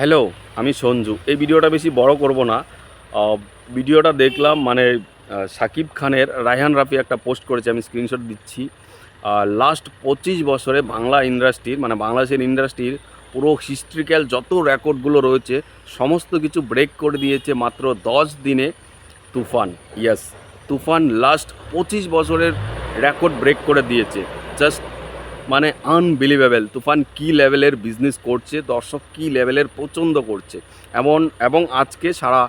Hello, আমি সঞ্জু। এই ভিডিওটা বেশি বড় করব না। ভিডিওটা দেখলাম মানে সাকিব খানের রায়হান রাফি একটা পোস্ট করেছে, আমি স্ক্রিনশট দিচ্ছি। লাস্ট পঁচিশ বছরে বাংলা ইন্ডাস্ট্রির মানে বাংলাদেশের ইন্ডাস্ট্রির পুরো হিস্ট্রিক্যাল যত রেকর্ডগুলো রয়েছে, সমস্ত কিছু ব্রেক করে দিয়েছে মাত্র দশ দিনে তুফান। ইয়াস তুফান লাস্ট পঁচিশ বছরের রেকর্ড ব্রেক করে দিয়েছে। জাস্ট মানে আনবিলিভেবল তুফান কী লেভেলের বিজনেস করছে, দর্শক কী লেভেলের পছন্দ করছে? এমন, এবং আজকে সারা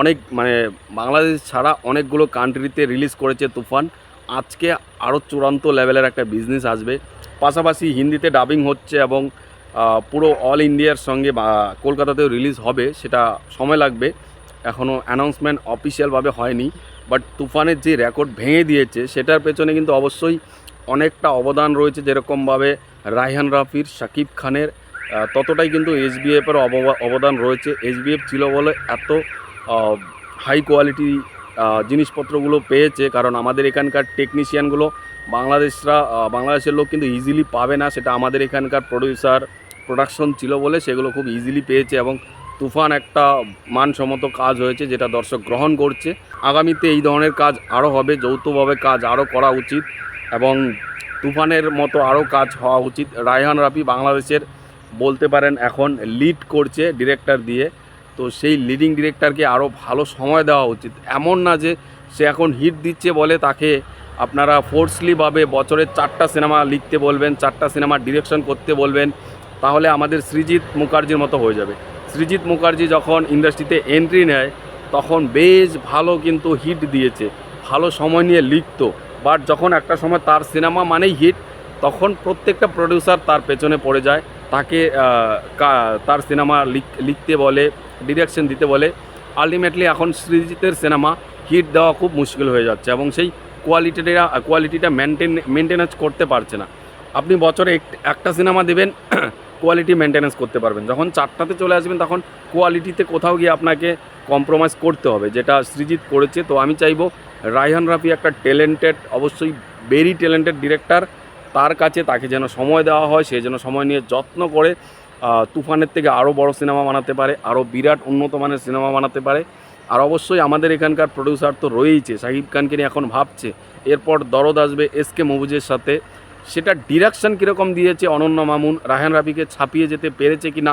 অনেক মানে বাংলাদেশ ছাড়া অনেকগুলো কান্ট্রিতে রিলিজ করেছে তুফান। আজকে আরও চূড়ান্ত লেভেলের একটা বিজনেস আসবে। পাশাপাশি হিন্দিতে ডাবিং হচ্ছে এবং পুরো অল ইন্ডিয়ার সঙ্গে কলকাতাতেও রিলিজ হবে, সেটা সময় লাগবে। এখনও অ্যানাউন্সমেন্ট অফিসিয়ালভাবে হয়নি বাট তুফানের যে রেকর্ড ভেঙে দিয়েছে, সেটার পেছনে কিন্তু অবশ্যই অনেকটা অবদান রয়েছে যেরকমভাবে রায়হান রাফির, শাকিব খানের ততটাই কিন্তু এসবিএফের অবদান রয়েছে। এসবিএফ ছিল বলে এত হাই কোয়ালিটি জিনিসপত্রগুলো পেয়েছে, কারণ আমাদের এখানকার টেকনিশিয়ানগুলো বাংলাদেশরা বাংলাদেশের লোক কিন্তু ইজিলি পাবে না। সেটা আমাদের এখানকার প্রডিউসার প্রোডাকশন ছিল বলে সেগুলো খুব ইজিলি পেয়েছে এবং তুফান একটা মানসম্মত কাজ হয়েছে যেটা দর্শক গ্রহণ করছে। আগামীতে এই ধরনের কাজ আরও হবে, যৌথভাবে কাজ আরও করা উচিত। এবং তুফানের মতো আরও কাজ হওয়া উচিত। রায়হান রাফি বাংলাদেশের বলতে পারেন এখন লিড করছে ডিরেক্টর দিয়ে। তো সেই লিডিং ডিরেক্টরকে আরও ভালো সময় দেওয়া উচিত। এমন না যে সে এখন হিট দিচ্ছে বলে তাকে আপনারা ফোর্সলিভাবে বছরের চারটা সিনেমা লিখতে বলবেন, চারটা সিনেমা ডিরেকশন করতে বলবেন, তাহলে আমাদের সৃজিৎ মুখার্জির মতো হয়ে যাবে। সৃজিৎ মুখার্জি যখন ইন্ডাস্ট্রিতে এন্ট্রি নেয়, তখন বেশ ভালো কিন্তু হিট দিয়েছে। ভালো সময় নিয়ে লিখতো। বাট যখন একটা সময় তার সিনেমা মানেই হিট, তখন প্রত্যেকটা প্রডিউসার তার পেছনে পড়ে যায়। তাকে তার সিনেমা লিখ- লিখতে বলে ডিরেকশন দিতে বলে। আলটিমেটলি এখন সৃজিতের সিনেমা হিট দেওয়া খুব মুশকিল হয়ে যাচ্ছে এবং সেই কোয়ালিটিটা কোয়ালিটিটা মেনটেন মেনটেন্যান্স করতে পারছে না। আপনি বছরে একটা সিনেমা দেবেন কোয়ালিটি মেনটেন্যান্স করতে পারবেন। যখন চারটাতে চলে আসবেন, তখন কোয়ালিটিতে কোথাও গিয়ে আপনাকে কম্প্রোমাইজ করতে হবে, যেটা সৃজিত করেছে। তো আমি চাইব রায়হান রাফি একটা ট্যালেন্টেড অবশ্যই ভেরি ট্যালেন্টেড ডিরেক্টর তার কাছে তাকে যেন সময় দেওয়া হয়, সে যেন সময় নিয়ে যত্ন করে তুফানের থেকে আরও বড় সিনেমা বানাতে পারে আরও বিরাট উন্নত মানের সিনেমা বানাতে পারে। আর অবশ্যই আমাদের এখানকার প্রডিউসার তো রয়েইছে, শাহিব খানকে নিয়ে এখন ভাবছে। এরপর দরদ আসবে এস কে মুভিজের সাথে। সেটা ডিরেকশন কীরকম দিয়েছে অনন্য মামুন? রায়হান রাফিকে ছাপিয়ে যেতে পেরেছে কি না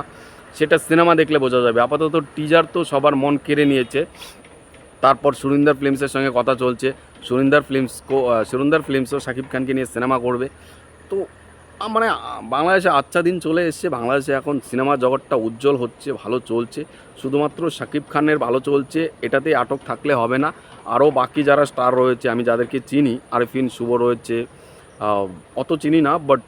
সেটা সিনেমা দেখলে বোঝা যাবে। আপাতত টিজার তো সবার মন কেড়ে নিয়েছে। তারপর সুরিন্দর ফিল্মসের সঙ্গে কথা চলছে। সুরিন্দর ফিল্মস সুরিন্দর ফিল্মসও শাকিব খানকে নিয়ে সিনেমা করবে। তো মানে বাংলাদেশে আচ্ছা দিন চলে এসছে। বাংলাদেশে এখন সিনেমা জগৎটা উজ্জ্বল হচ্ছে, ভালো চলছে। শুধুমাত্র শাকিব খানের ভালো চলছে, এটাতেই আটক থাকলে হবে না। আরও বাকি যারা স্টার রয়েছে, আমি যাদেরকে চিনি, আরিফিন শুভ রয়েছে অত চিনি না বাট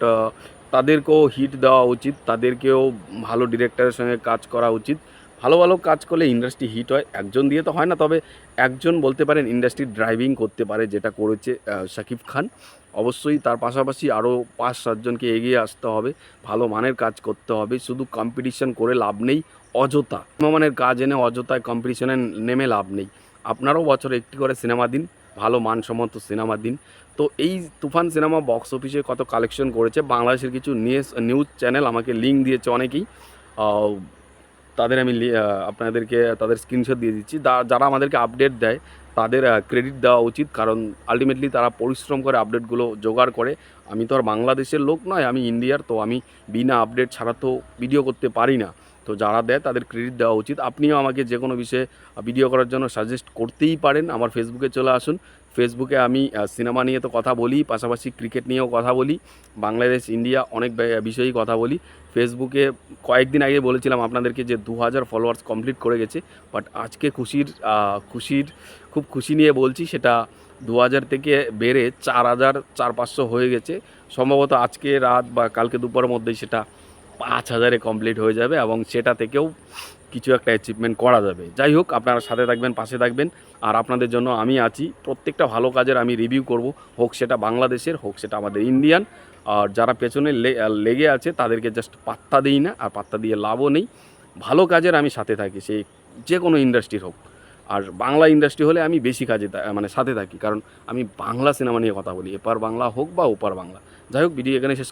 তাদেরকেও হিট দেওয়া উচিত, তাদেরকেও ভালো ডিরেক্টরের সঙ্গে কাজ করা উচিত। ভালো ভালো কাজ করলে ইন্ডাস্ট্রি হিট হয়, একজন দিয়ে তো হয় না, তবে একজন বলতে পারেন ইন্ডাস্ট্রি ড্রাইভিং করতে পারে, যেটা করেছে শাকিব খান। অবশ্যই তার পাশাপাশি আরও পাঁচ সাতজনকে এগিয়ে আসতে হবে, ভালো মানের কাজ করতে হবে, শুধু কম্পিটিশন করে লাভ নেই, অযথা। মানের কাজ এনে অযথায় কম্পিটিশনে নেমে লাভ নেই। আপনারাও বছরে একটি করে সিনেমা দিন ভালো মানসম্মত সিনেমা দিন। তো এই তুফান সিনেমা বক্স অফিসে কত কালেকশন করেছে, বাংলাদেশের কিছু নিউজ নিউজ চ্যানেল আমাকে লিঙ্ক দিয়েছে অনেকেই। তাদের আমি আপনাদেরকে তাদের স্ক্রিনশট দিয়ে দিচ্ছি। যারা আমাদেরকে আপডেট দেয়, তাদের ক্রেডিট দেওয়া উচিত। কারণ আলটিমেটলি তারা পরিশ্রম করে আপডেটগুলো জোগাড় করে। আমি তো আর বাংলাদেশের লোক নয়, আমি ইন্ডিয়ার তো আমি বিনা আপডেট ছাড়া তো ভিডিও করতে পারি না। তো যারা দেয় তাদের ক্রেডিট দেওয়া উচিত। আপনিও আমাকে যে কোনো বিষয়ে ভিডিও করার জন্য সাজেস্ট করতেই পারেন। আমার ফেসবুকে চলে আসুন। ফেসবুকে আমি সিনেমা নিয়ে তো কথা বলি, পাশাপাশি ক্রিকেট নিয়েও কথা বলি, বাংলাদেশ ইন্ডিয়া অনেক বিষয়েই কথা বলি। ফেসবুকে কয়েকদিন আগে বলেছিলাম আপনাদেরকে যে দু হাজার ফলোয়ার্স কমপ্লিট করে গেছে বাট আজকে খুশির খুশির, খুব খুশি নিয়ে বলছি সেটা দু হাজার থেকে বেড়ে চার হাজার চার পাঁচশো হয়ে গেছে। সম্ভবত আজকে রাত বা কালকে দুপুরের মধ্যেই সেটা পাঁচ হাজারে কমপ্লিট হয়ে যাবে এবং সেটা থেকেও কিছু একটা অ্যাচিভমেন্ট করা যাবে। যাই হোক, আপনারা সাথে থাকবেন, পাশে থাকবেন, আর আপনাদের জন্য আমি আছি। প্রত্যেকটা ভালো কাজের আমি রিভিউ করব, হোক সেটা বাংলাদেশের, হোক সেটা আমাদের ইন্ডিয়ান আর যারা পেছনে লেগে আছে, তাদেরকে জাস্ট পাত্তা দিই না, আর পাত্তা দিয়ে লাভও নেই। ভালো কাজের আমি সাথে থাকি, সেই যে কোনো ইন্ডাস্ট্রির হোক। আর বাংলা ইন্ডাস্ট্রি হলে আমি বেশি কাজে মানে সাথে থাকি, কারণ আমি বাংলা সিনেমা নিয়ে কথা বলি, এপার বাংলা হোক বা ওপার বাংলা। যাই হোক ভিডিও এখানে শেষ